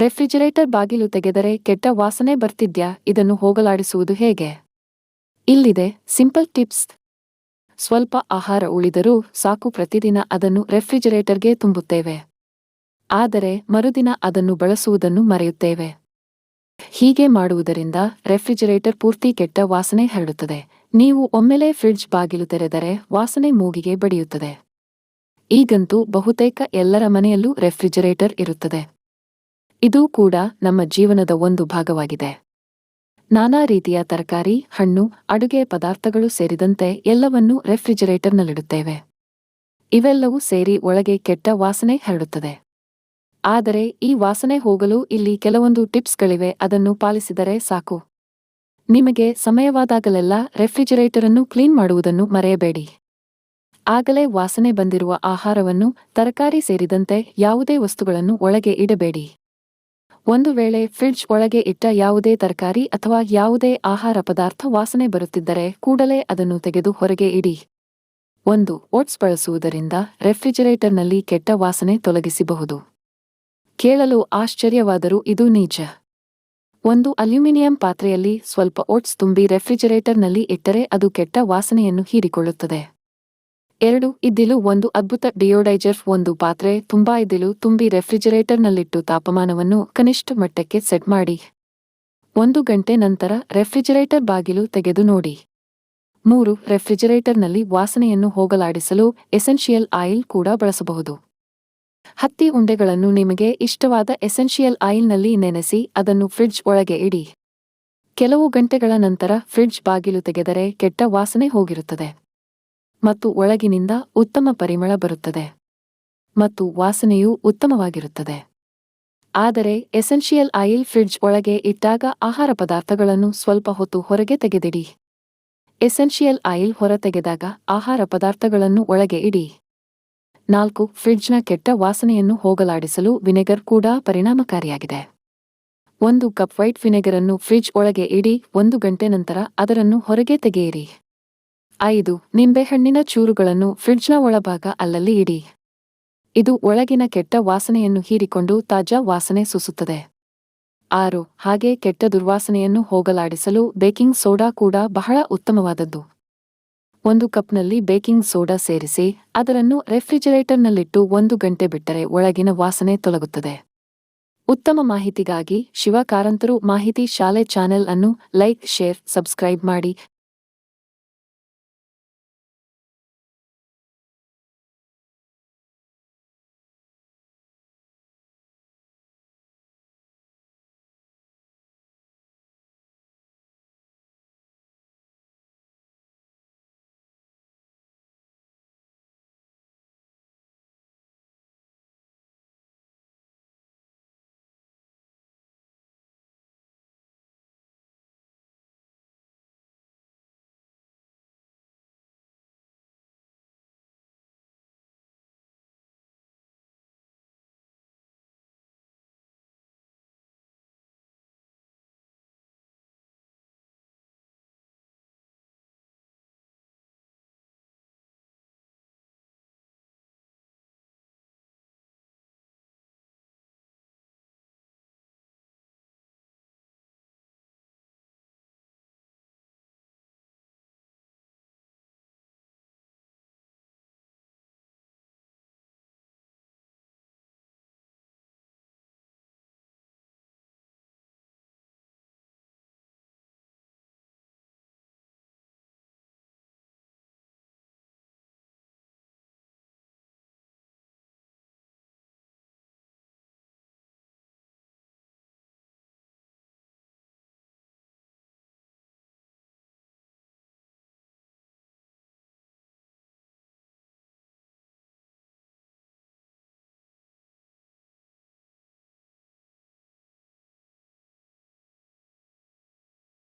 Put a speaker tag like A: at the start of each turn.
A: Refrigerator ಬಾಗಿಲು ತೆಗೆದರೆ ಕೆಟ್ಟ ವಾಸನೆ ಬರ್ತಿದ್ಯಾ? ಇದನ್ನು ಹೋಗಲಾಡಿಸುವುದು ಹೇಗೆ? ಇಲ್ಲಿದೆ, ಸಿಂಪಲ್ ಟಿಪ್ಸ್. ಸ್ವಲ್ಪ ಆಹಾರ ಉಳಿದರೂ ಸಾಕು, ಪ್ರತಿದಿನ ಅದನ್ನು ರೆಫ್ರಿಜರೇಟರ್ಗೆ ತುಂಬುತ್ತೇವೆ. ಆದರೆ ಮರುದಿನ ಅದನ್ನು ಬಳಸುವುದನ್ನು ಮರೆಯುತ್ತೇವೆ. ಹೀಗೆ ಮಾಡುವುದರಿಂದ ರೆಫ್ರಿಜರೇಟರ್ ಪೂರ್ತಿ ಕೆಟ್ಟ ವಾಸನೆ ಹರಡುತ್ತದೆ. ನೀವು ಒಮ್ಮೆಲೆ ಫ್ರಿಡ್ಜ್ ಬಾಗಿಲು ತೆರೆದರೆ ವಾಸನೆ ಮೂಗಿಗೆ ಬಡಿಯುತ್ತದೆ. ಈಗಂತೂ ಬಹುತೇಕ ಎಲ್ಲರ ಮನೆಯಲ್ಲೂ ರೆಫ್ರಿಜರೇಟರ್ ಇರುತ್ತದೆ. ಇದೂ ಕೂಡ ನಮ್ಮ ಜೀವನದ ಒಂದು ಭಾಗವಾಗಿದೆ. ನಾನಾ ರೀತಿಯ ತರಕಾರಿ, ಹಣ್ಣು, ಅಡುಗೆ ಪದಾರ್ಥಗಳು ಸೇರಿದಂತೆ ಎಲ್ಲವನ್ನೂ ರೆಫ್ರಿಜರೇಟರ್ನಲ್ಲಿಡುತ್ತೇವೆ. ಇವೆಲ್ಲವೂ ಸೇರಿ ಒಳಗೆ ಕೆಟ್ಟ ವಾಸನೆ ಹರಡುತ್ತದೆ. ಆದರೆ ಈ ವಾಸನೆ ಹೋಗಲು ಇಲ್ಲಿ ಕೆಲವೊಂದು ಟಿಪ್ಸ್ಗಳಿವೆ, ಅದನ್ನು ಪಾಲಿಸಿದರೆ ಸಾಕು. ನಿಮಗೆ ಸಮಯವಾದಾಗಲೆಲ್ಲ ರೆಫ್ರಿಜರೇಟರನ್ನು ಕ್ಲೀನ್ ಮಾಡುವುದನ್ನು ಮರೆಯಬೇಡಿ. ಆಗಲೇ ವಾಸನೆ ಬಂದಿರುವ ಆಹಾರವನ್ನು, ತರಕಾರಿ ಸೇರಿದಂತೆ ಯಾವುದೇ ವಸ್ತುಗಳನ್ನು ಒಳಗೆ ಇಡಬೇಡಿ. ಒಂದು ವೇಳೆ ಫ್ರಿಡ್ಜ್ ಒಳಗೆ ಇಟ್ಟ ಯಾವುದೇ ತರಕಾರಿ ಅಥವಾ ಯಾವುದೇ ಆಹಾರ ಪದಾರ್ಥ ವಾಸನೆ ಬರುತ್ತಿದ್ದರೆ ಕೂಡಲೇ ಅದನ್ನು ತೆಗೆದು ಹೊರಗೆ ಇಡಿ. ಒಂದು, ಓಟ್ಸ್ ಬಳಸುವುದರಿಂದ ರೆಫ್ರಿಜರೇಟರ್ನಲ್ಲಿ ಕೆಟ್ಟ ವಾಸನೆ ತೊಲಗಿಸಬಹುದು. ಕೇಳಲು ಆಶ್ಚರ್ಯವಾದರೂ ಇದು ನಿಜ ಒಂದು, ಅಲ್ಯೂಮಿನಿಯಂ ಪಾತ್ರೆಯಲ್ಲಿ ಸ್ವಲ್ಪ ಓಟ್ಸ್ ತುಂಬಿ ರೆಫ್ರಿಜರೇಟರ್ನಲ್ಲಿ ಇಟ್ಟರೆ ಅದು ಕೆಟ್ಟ ವಾಸನೆಯನ್ನು ಹೀರಿಕೊಳ್ಳುತ್ತದೆ. ಎರಡು, ಇದ್ದಿಲು ಒಂದು ಅದ್ಭುತ ಡಿಯೋಡೈಜರ್, ಒಂದು ಪಾತ್ರೆ, ತುಂಬಾ ಇದ್ದಿಲು ತುಂಬಿ ರೆಫ್ರಿಜರೇಟರ್ನಲ್ಲಿಟ್ಟು ತಾಪಮಾನವನ್ನು ಕನಿಷ್ಠ ಮಟ್ಟಕ್ಕೆ ಸೆಟ್ ಮಾಡಿ. ಒಂದು ಗಂಟೆ ನಂತರ ರೆಫ್ರಿಜರೇಟರ್ ಬಾಗಿಲು ತೆಗೆದು ನೋಡಿ. ಮೂರು, ರೆಫ್ರಿಜರೇಟರ್ನಲ್ಲಿ ವಾಸನೆಯನ್ನು ಹೋಗಲಾಡಿಸಲು ಎಸೆನ್ಷಿಯಲ್ ಆಯಿಲ್ ಕೂಡ ಬಳಸಬಹುದು. ಹತ್ತಿ ಉಂಡೆಗಳನ್ನು ನಿಮಗೆ ಇಷ್ಟವಾದ ಎಸೆನ್ಷಿಯಲ್ ಆಯಿಲ್ನಲ್ಲಿ ನೆನೆಸಿ ಅದನ್ನು ಫ್ರಿಡ್ಜ್ ಒಳಗೆ ಇಡಿ. ಕೆಲವು ಗಂಟೆಗಳ ನಂತರ ಫ್ರಿಡ್ಜ್ ಬಾಗಿಲು ತೆಗೆದರೆ ಕೆಟ್ಟ ವಾಸನೆ ಹೋಗಿರುತ್ತದೆ. ಮತ್ತು ಒಳಗಿನಿಂದ ಉತ್ತಮ ಪರಿಮಳ ಬರುತ್ತದೆ ಮತ್ತು ವಾಸನೆಯೂ ಉತ್ತಮವಾಗಿರುತ್ತದೆ. ಆದರೆ ಎಸೆನ್ಷಿಯಲ್ ಆಯಿಲ್ ಫ್ರಿಡ್ಜ್ ಒಳಗೆ ಇಟ್ಟಾಗ ಆಹಾರ ಪದಾರ್ಥಗಳನ್ನು ಸ್ವಲ್ಪ ಹೊತ್ತು ಹೊರಗೆ ತೆಗೆದಿಡಿ. ಎಸೆನ್ಷಿಯಲ್ ಆಯಿಲ್ ಹೊರತೆಗೆದಾಗ ಆಹಾರ ಪದಾರ್ಥಗಳನ್ನು ಒಳಗೆ ಇಡಿ. ನಾಲ್ಕು, ಫ್ರಿಡ್ಜ್ನ ಕೆಟ್ಟ ವಾಸನೆಯನ್ನು ಹೋಗಲಾಡಿಸಲು ವಿನೆಗರ್ ಕೂಡ ಪರಿಣಾಮಕಾರಿಯಾಗಿದೆ. ಒಂದು ಕಪ್ ವೈಟ್ ವಿನೆಗರನ್ನು ಫ್ರಿಡ್ಜ್ ಒಳಗೆ ಇಡಿ, ಒಂದು ಗಂಟೆ ನಂತರ ಅದರನ್ನು ಹೊರಗೆ ತೆಗೆಯಿರಿ. ಐದು ನಿಂಬೆಹಣ್ಣಿನ ಚೂರುಗಳನ್ನು ಫ್ರಿಡ್ಜ್ನ ಒಳಭಾಗ ಅಲ್ಲಲ್ಲಿ ಇಡಿ. ಇದು ಒಳಗಿನ ಕೆಟ್ಟ ವಾಸನೆಯನ್ನು ಹೀರಿಕೊಂಡು ತಾಜಾ ವಾಸನೆ ಸುಸುತ್ತದೆ. ಆರು, ಹಾಗೆ ಕೆಟ್ಟ ದುರ್ವಾಸನೆಯನ್ನು ಹೋಗಲಾಡಿಸಲು ಬೇಕಿಂಗ್ ಸೋಡಾ ಕೂಡ ಬಹಳ ಉತ್ತಮವಾದದ್ದು. ಒಂದು ಕಪ್ನಲ್ಲಿ ಬೇಕಿಂಗ್ ಸೋಡಾ ಸೇರಿಸಿ, ಅದರನ್ನು ರೆಫ್ರಿಜರೇಟರ್ನಲ್ಲಿಟ್ಟು ಒಂದು ಗಂಟೆ ಬಿಟ್ಟರೆ ಒಳಗಿನ ವಾಸನೆ ತೊಲಗುತ್ತದೆ. ಉತ್ತಮ ಮಾಹಿತಿಗಾಗಿ ಶಿವಕಾರಂತರು ಮಾಹಿತಿ ಶಾಲೆ ಚಾನೆಲ್ ಅನ್ನು ಲೈಕ್, ಶೇರ್, ಸಬ್ಸ್ಕ್ರೈಬ್ ಮಾಡಿ.